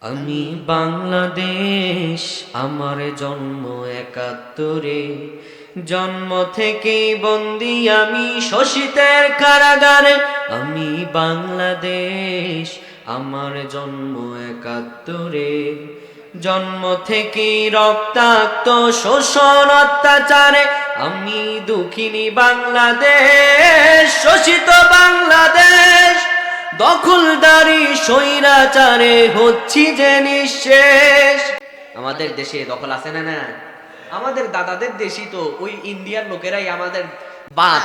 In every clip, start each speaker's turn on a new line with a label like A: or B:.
A: আমি বাংলাদেশ, আমার জন্ম একাত্তরে। জন্ম থেকেই বন্দি আমি শোষিতের কারাগারে। আমি বাংলাদেশ, আমার জন্ম একাত্তরে। জন্ম থেকেই রক্তাক্ত, শোষণ, অত্যাচারে। আমি দুঃখিনী বাংলাদেশ, শোষিত বাংলাদেশ। দখলদারি, স্বৈরাচারে হচ্ছি যে নিঃশেষ। আমাদের দেশে দখল আছে না না আমাদের দাদাদের দেশই তো, ওই ইন্ডিয়ার লোকেরাই আমাদের বাদ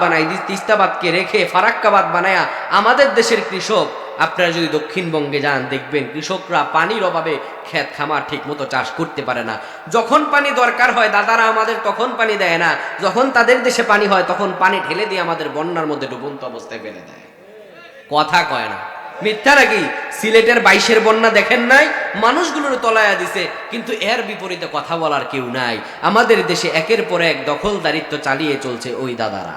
A: বানাই রেখে বানায়া আমাদের দেশের কৃষক। আপনারা যদি দক্ষিণবঙ্গে যান, দেখবেন কৃষকরা পানির অভাবে ক্ষেত খামার ঠিক মতো চাষ করতে পারে না। যখন পানি দরকার হয়, দাদারা আমাদের তখন পানি দেয় না। যখন তাদের দেশে পানি হয়, তখন পানি ঢেলে দিয়ে আমাদের বন্যার মধ্যে ডুবন্ত অবস্থায় ফেলে দেয়। কথা কয় না। মিথ্যা নাকি সিলেটের বাইশের বন্যা দেখেন নাই? মানুষগুলোর তলায়া দিছে, কিন্তু এর বিপরীতে কথা বলার কেউ নাই। আমাদের দেশে একের পর এক দখল দখলদারিত্ব চালিয়ে চলছে ওই দাদারা।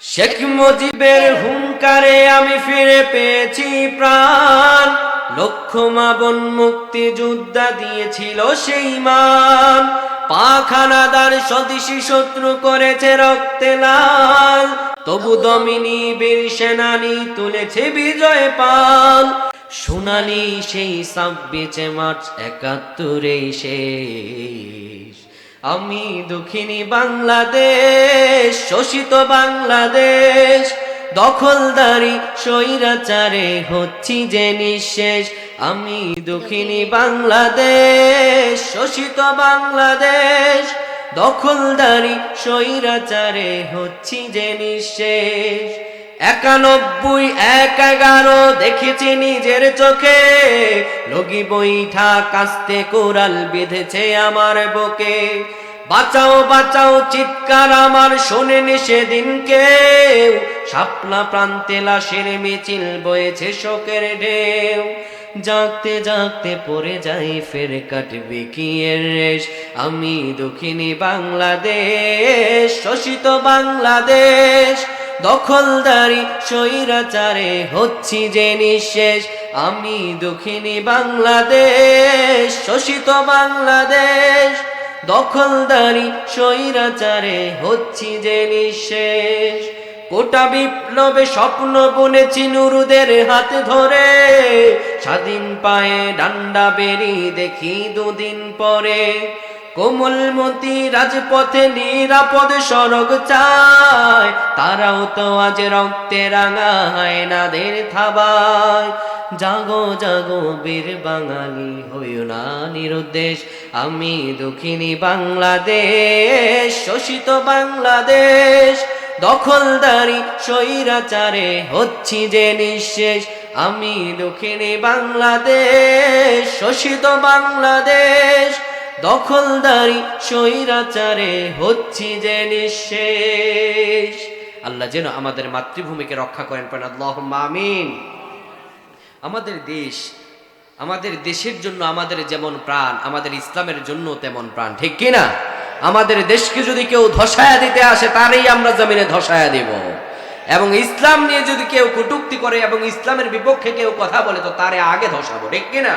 A: শেখ মুজিবের হুঙ্কারে আমি ফিরে পেয়েছি প্রাণ। লক্ষ মাবন মুক্তি যোদ্ধা দিয়েছিল সেই মান। পাখানাদার স্বদেশী শত্রু করেছে রক্তে লাল। তবু দমিনী বীর সেনানি তুলেছে বিজয় পাল। সোনালি সেই ছাব্বিশে মার্চ একাত্তরে শেষ। আমি দুঃখিনী বাংলাদেশ, শোষিত বাংলাদেশ, দখলদারি, স্বৈরাচারে হচ্ছি যে নিঃশেষ। আমি দুঃখিনী বাংলাদেশ, শোষিত বাংলাদেশ দখলদারি স্বৈরাচারে হচ্ছি যে নিঃশেষ। একানব্বই, এক এগারো দেখেছি নিজের চোখে। লগি বইঠা কাস্তে কোরাল বেঁধেছে আমার বুকে। বাঁচাও বাঁচাও, চিৎকার আমার শোনেনি সেদিন কেউ শাপলা প্রান্তে লাশের মিছিল বয়েছে শোকের ঢেউ। জাগতে জাগতে পড়ে যাই, ফের কাটবে কি রেশ? আমি দক্ষিণী বাংলাদেশ, শোষিত বাংলাদেশ, দখলদারি, স্বৈরাচারে হচ্ছি যে নিঃশেষ। আমি দক্ষিণী বাংলাদেশ, শোষিত বাংলাদেশ, দখলদারি, স্বৈরাচারে হচ্ছি যে নিঃশেষ। কোটা বিপ্লবে স্বপ্ন বুনেছি নুরুদের হাত ধরে। স্বাধীন পায়ে ডান্ডা বেরি দেখি দুদিন পরে। কোমলমতি রাজপথে নিরাপদ সড়ক চায়। তারাও তো আজ রক্তে রাঙা হায়নাদের থাবায়। জাগো জাগো বীর বাঙালি, হইও না নিরুদ্দেশ। আমি দক্ষিণী বাংলাদেশ, শোষিত বাংলাদেশ। দখলদারি স্বৈরাচারে হচ্ছি যে নিঃশেষ। আমি দক্ষিণী বাংলাদেশ, শোষিত বাংলাদেশ। দখলদারি স্বৈরাচারে হচ্ছি যে নিঃশেষ। আল্লাহ যেন আমাদের মাতৃভূমিকে রক্ষা করেন পারেন আল্লাহ আমিন। আমাদের দেশ, আমাদের দেশের জন্য আমাদের যেমন প্রাণ, আমাদের ইসলামের জন্য তেমন প্রাণ, ঠিক কি না আমাদের দেশকে যদি কেউ ধসায়া দিতে আসে, তারই আমরা জমিনে ধসায়া দিব। এবং ইসলাম নিয়ে যদি কেউ কটুক্তি করে এবং ইসলামের বিপক্ষে কেউ কথা বলে, তো তারে আগে ধসাবো, ঠিক কি না